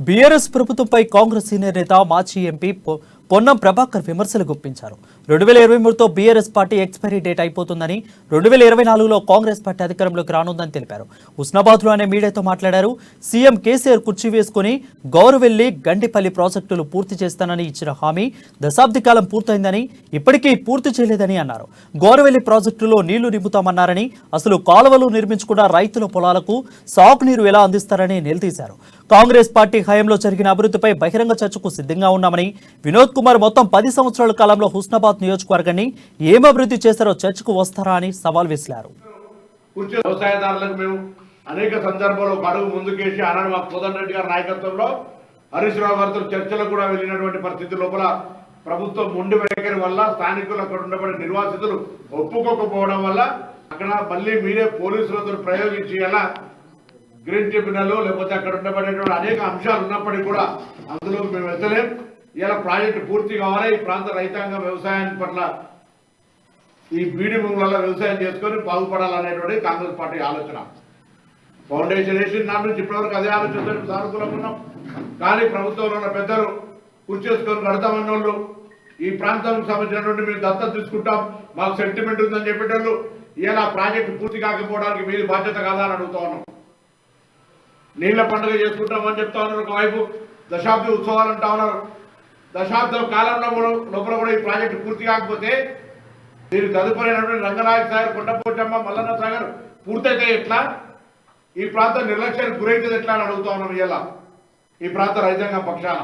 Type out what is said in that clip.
BRS ప్రభుత్వంపై Congress senior నేత మాజీ ఎంపీ పొ- పొన్నం ప్రభాకర్ విమర్శలు గుప్పించారు. రెండు వేల ఇరవై మూడుతో బీఆర్ఎస్ పార్టీ ఎక్స్పైరీ డేట్ అయిపోతుందని రెండు వేల ఇరవై నాలుగులో కాంగ్రెస్ పార్టీ అధికారంలోకి రానుందని తెలిపారు. ఉస్నాబాద్లో అనే మీడియాతో మాట్లాడారు. సీఎం కేసీఆర్ కుర్చీ వేసుకుని గౌరవెల్లి గండిపల్లి ప్రాజెక్టులు పూర్తి చేస్తానని ఇచ్చిన హామీ దశాబ్ది కాలం పూర్తయిందని ఇప్పటికీ పూర్తి చేయలేదని అన్నారు. గౌరవెల్లి ప్రాజెక్టులో నీళ్ళు నింపుతామన్నారని అసలు కాలువలు నిర్మించకుండా రైతుల పొలాలకు సాగునీరు ఎలా అందిస్తారని నిలదీశారు. కాంగ్రెస్ పార్టీ హయాంలో జరిగిన అభివృద్ధిపై బహిరంగ చర్చకు సిద్ధంగా ఉన్నామని వినోద్ కుమార్ మొత్తం పది సంవత్సరాల కాలంలో హుస్నాబాద్ నియోజకవర్గాన్ని ఏం అభివృద్ధి చేశారో చర్చకు వస్తారా అని సవాల్ విసిరారు వ్యవసాయదారులకు మేము. అనేక సందర్భాల్లో గడువు ముందుకేసి ఆనాడు మా కోదండ రెడ్డి గారి నాయకత్వంలో హరీష్ రావు గారితో చర్చలకు కూడా వెళ్ళినటువంటి పరిస్థితి లోపల ప్రభుత్వం మొండి వైఖరి వల్ల స్థానికులు అక్కడ ఉండబడే నిర్వాసితులు ఒప్పుకోకపోవడం వల్ల అక్కడ మళ్ళీ మీరే పోలీసులతో ప్రయోగించి ఎలా గ్రీన్ ట్రిబ్యునల్ లేకపోతే అక్కడ ఉండబడేటువంటి అనేక అంశాలు ఉన్నప్పటికీ కూడా అందులో మేము వెళ్తలేం. ఇలా ప్రాజెక్టు పూర్తి కావాలి? ఈ ప్రాంత రైతాంగం వ్యవసాయం పట్ల ఈ బీడి భూములలో వ్యవసాయం చేసుకొని బాగుపడాలనేటువంటి కాంగ్రెస్ పార్టీ ఆలోచన. ఫౌండేషన్ వేసి నా నుంచి ఇప్పటివరకు అదే ఆలోచనతో సానుకూలంగా ఉన్నాం. కానీ ప్రభుత్వంలో ఉన్న పెద్దలు కూర్చేసుకొని కడతామన్న వాళ్ళు ఈ ప్రాంతం సంబంధించినటువంటి మేము దత్తత తీసుకుంటాం. మాకు సెంటిమెంట్ ఉందని చెప్పేటోళ్ళు. ఇలా ప్రాజెక్టు పూర్తి కాకపోవడానికి మీది బాధ్యత కాదా అని అడుగుతా ఉన్నాం. నీళ్ళ పండుగ చేసుకుంటామని చెప్తా ఉన్నారు ఒకవైపు. దశాబ్ది ఉత్సవాలు అంటా ఉన్నారు. దశాబ్దం కాలంలో కూడా లోపల కూడా ఈ ప్రాజెక్టు పూర్తి కాకపోతే దీని తదుపరైనటువంటి రంగనాయక్ సాగర్ కొండపోచమ్మ మల్లన్న సాగర్ పూర్తయితే ఎట్లా? ఈ ప్రాంతం నిర్లక్ష్యానికి గురైతుంది ఎట్లా అని అడుగుతా ఉన్నాం ఇలా ఈ ప్రాంత రైతాంగం పక్షాన.